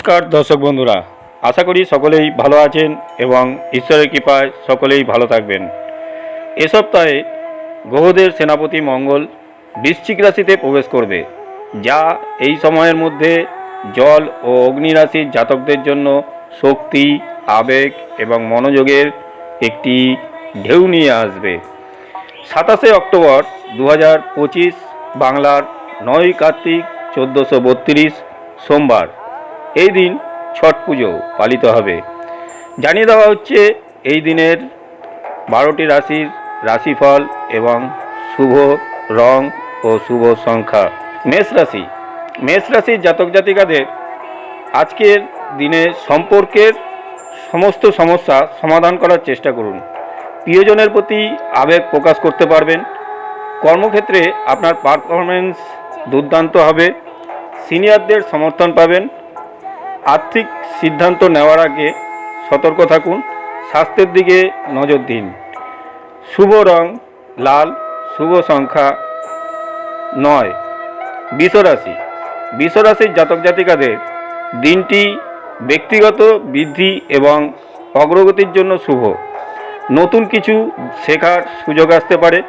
নমস্কার দর্শক বন্ধুরা। আশা করি সকলেই ভালো আছেন এবং ঈশ্বরের কৃপায় সকলেই ভালো থাকবেন। এ সপ্তাহে গ্রহদের সেনাপতি মঙ্গল বৃশ্চিক রাশিতে প্রবেশ করবে, যা এই সময়ের মধ্যে জল ও অগ্নি রাশির জাতকদের জন্য শক্তি, আবেগ এবং মনোযোগের একটি ঢেউ নিয়ে আসবে। সাতাশে অক্টোবর দু হাজার পঁচিশ বাংলার নয় কার্তিক চোদ্দোশো সোমবার। এই দিন ছট পুজো পালিত হবে। জানিয়ে দেওয়া হচ্ছে, এই দিনের বারোটি রাশির রাশিফল এবং শুভ রং ও শুভ সংখ্যা। মেষ রাশি। মেষ রাশির জাতক জাতিকাদের আজকের দিনে সম্পর্কের সমস্ত সমস্যা সমাধান করার চেষ্টা করুন। প্রিয়জনের প্রতি আবেগ প্রকাশ করতে পারবেন। কর্মক্ষেত্রে আপনার পারফরমেন্স দুর্দান্ত হবে। সিনিয়রদের সমর্থন পাবেন। আর্থিক সিদ্ধান্ত নেওয়ার আগে সতর্ক থাকুন, স্বাস্থ্যের দিকে নজর দিন। শুভ রং, লাল, শুভ সংখ্যা নয়। বিশ্বরাশি। বিশ্বরাশির জাতক জাতিকাদের দিনটি ব্যক্তিগত বৃদ্ধি এবং অগ্রগতির জন্য শুভ। নতুন কিছু শেখার সুযোগ আসতে পারে।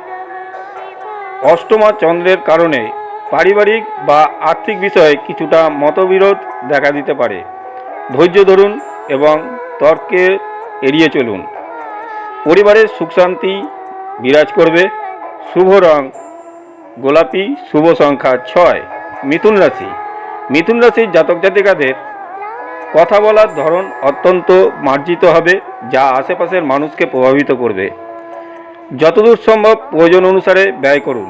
অষ্টমা চন্দ্রের কারণে পারিবারিক বা আর্থিক বিষয়ে কিছুটা মতবিরোধ দেখা দিতে পারে। ধৈর্য ধরুন এবং তর্কে এড়িয়ে চলুন। পরিবারের সুখ শান্তি বিরাজ করবে। শুভ রং, গোলাপি শুভ সংখ্যা ছয়, মিথুন রাশি। মিথুন রাশির জাতক জাতিকাদের কথা বলার ধরন অত্যন্ত মার্জিত হবে, যা আশেপাশের মানুষকে প্রভাবিত করবে। যতদূর সম্ভব প্রয়োজন অনুসারে ব্যয় করুন।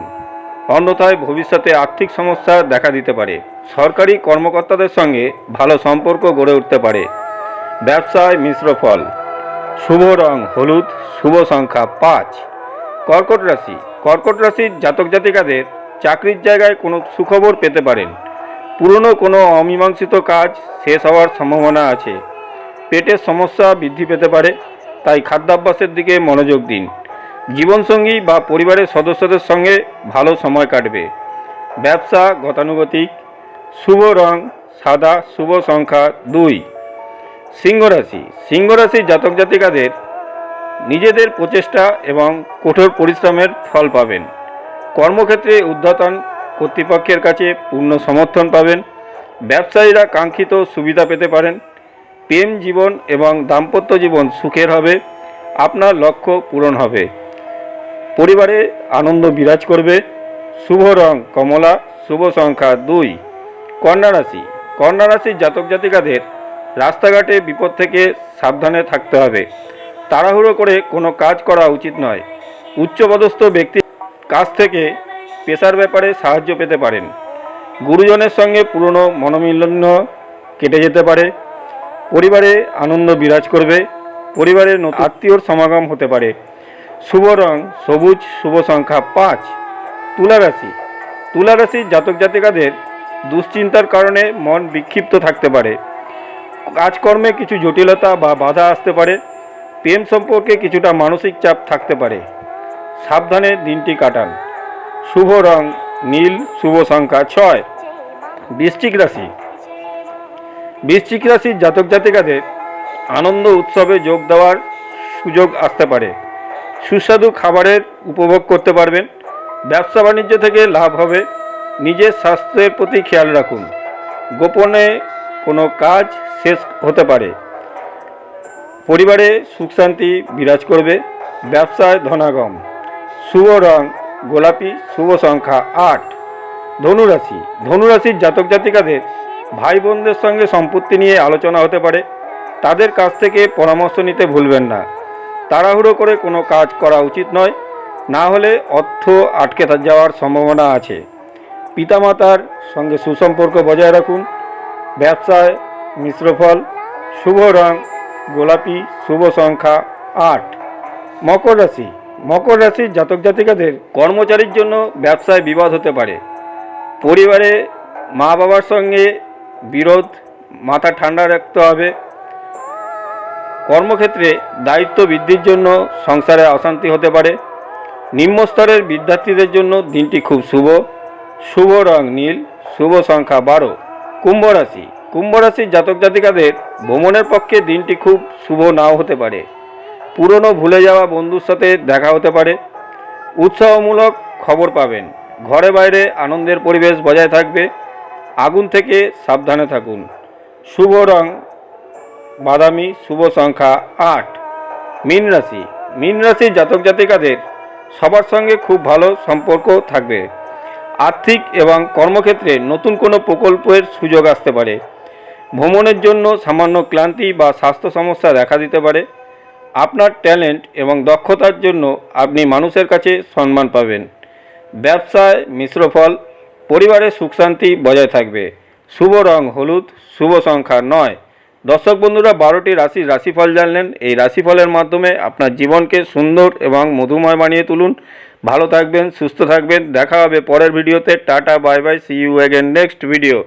অন্যথায় ভবিষ্যতে আর্থিক সমস্যা দেখা দিতে পারে। সরকারি কর্মকর্তাদের সঙ্গে ভালো সম্পর্ক গড়ে উঠতে পারে। ব্যবসায় মিশ্র ফল। শুভ রং হলুদ, শুভ সংখ্যা পাঁচ। কর্কট রাশি। কর্কট রাশির জাতক জাতিকাদের চাকরির জায়গায় কোনো সুখবর পেতে পারেন। পুরনো কোনো অমীমাংসিত কাজ শেষ হওয়ার সম্ভাবনা আছে। পেটের সমস্যা বৃদ্ধি পেতে পারে, তাই খাদ্যাভ্যাসের দিকে মনোযোগ দিন। জীবনসঙ্গী বা পরিবারের সদস্যদের সঙ্গে ভালো সময় কাটবে। ব্যবসা গতানুগতিক, শুভ রং, সাদা, শুভ সংখ্যা দুই। সিংহ রাশি সিংহ রাশির জাতক জাতিকাদের নিজেদের প্রচেষ্টা এবং কঠোর পরিশ্রমের ফল পাবেন। কর্মক্ষেত্রে উদ্ধতন কর্তৃপক্ষের কাছে পূর্ণ সমর্থন পাবেন। ব্যবসায়ীরা কাঙ্ক্ষিত সুবিধা পেতে পারেন। প্রেম জীবন এবং দাম্পত্য জীবন সুখের হবে। আপনার লক্ষ্য পূরণ হবে। পরিবারে আনন্দ বিরাজ করবে। শুভ রং কমলা, শুভ সংখ্যা দুই। কন্যা রাশি। কন্যা রাশির জাতক জাতিকাদের রাস্তাঘাটে বিপদ থেকে সাবধানে থাকতে হবে। তাড়াহুড়ো করে কোনো কাজ করা উচিত নয়। উচ্চপদস্থ ব্যক্তির কাছ থেকে পেশার ব্যাপারে সাহায্য পেতে পারেন। গুরুজনের সঙ্গে পুরনো মনোমিলন্য কেটে যেতে পারে। পরিবারে আনন্দ বিরাজ করবে। পরিবারের আত্মীয়র সমাগম হতে পারে। শুভ রং, সবুজ, শুভ সংখ্যা পাঁচ। তুলা রাশি তুলা রাশির জাতক জাতিকাদের দুশ্চিন্তার কারণে মন বিক্ষিপ্ত থাকতে পারে। কাজকর্মে কিছু জটিলতা বা বাধা আসতে পারে। প্রেম সম্পর্কে কিছুটা মানসিক চাপ থাকতে পারে। সাবধানে দিনটি কাটান। শুভ রং, নীল, শুভ সংখ্যা ছয়। বৃশ্চিক রাশি। বৃশ্চিক রাশির জাতক জাতিকাদের আনন্দ উৎসবে যোগ দেওয়ার সুযোগ আসতে পারে। সুস্বাদু খাবারের উপভোগ করতে পারবেন। ব্যবসা বাণিজ্য থেকে লাভ হবে। নিজের স্বাস্থ্যের প্রতি খেয়াল রাখুন। গোপনে কোনো কাজ শেষ হতে পারে। পরিবারে সুখ শান্তি বিরাজ করবে। ব্যবসায় ধনাগম। শুভ রং, গোলাপি, শুভ সংখ্যা আট। ধনুরাশি। ধনুরাশির জাতক জাতিকাদের ভাই বোনদের সঙ্গে সম্পত্তি নিয়ে আলোচনা হতে পারে। তাদের কাছ থেকে পরামর্শ নিতে ভুলবেন না। তাড়াহুড়ো করে কোনো কাজ করা উচিত নয়। না হলে অর্থ আটকে যাওয়ার সম্ভাবনা আছে। পিতামাতার সঙ্গে সুসম্পর্ক বজায় রাখুন। ব্যবসায় মিশ্র ফল, শুভ রং, গোলাপি, শুভ সংখ্যা আট। মকর রাশি। মকর রাশির জাতক জাতিকাদের কর্মচারীর জন্য ব্যবসায় বিবাদ হতে পারে। পরিবারে মা বাবার সঙ্গে বিরোধ, মাথা ঠান্ডা রাখতে হবে। কর্মক্ষেত্রে দায়িত্ব বৃদ্ধির জন্য সংসারে অশান্তি হতে পারে। নিম্নস্তরের বিদ্যার্থীদের জন্য দিনটি খুব শুভ। শুভ রং নীল, শুভ সংখ্যা বারো। কুম্ভ রাশি। কুম্ভ রাশির জাতক জাতিকাদের ভ্রমণের পক্ষে দিনটি খুব শুভ নাও হতে পারে। পুরনো ভুলে যাওয়া বন্ধুর সাথে দেখা হতে পারে। উৎসাহমূলক খবর পাবেন। ঘরে বাইরে আনন্দের পরিবেশ বজায় থাকবে। আগুন থেকে সাবধানে থাকুন। শুভ রং বাদামি শুভ সংখ্যা আট। মীন রাশি। মীন রাশির জাতক জাতিকাদের সবার সঙ্গে খুব ভালো সম্পর্ক থাকবে। আর্থিক এবং কর্মক্ষেত্রে নতুন কোনো প্রকল্পের সুযোগ আসতে পারে। ভ্রমণের জন্য সামান্য ক্লান্তি বা স্বাস্থ্য সমস্যা দেখা দিতে পারে। আপনার ট্যালেন্ট এবং দক্ষতার জন্য আপনি মানুষের কাছে সম্মান পাবেন। ব্যবসায় মিশ্র ফল পরিবারের সুখ শান্তি বজায় থাকবে। শুভ রং হলুদ, শুভ সংখ্যা নয়। দর্শক বন্ধুরা, বারোটি রাশির রাশিফল জানলেন। এই রাশিফলের মাধ্যমে আপনার জীবনকে সুন্দর এবং মধুময় বানিয়ে তুলুন। ভালো থাকবেন, সুস্থ থাকবেন। দেখা হবে পরের ভিডিওতে। Tata, bye bye see you again next video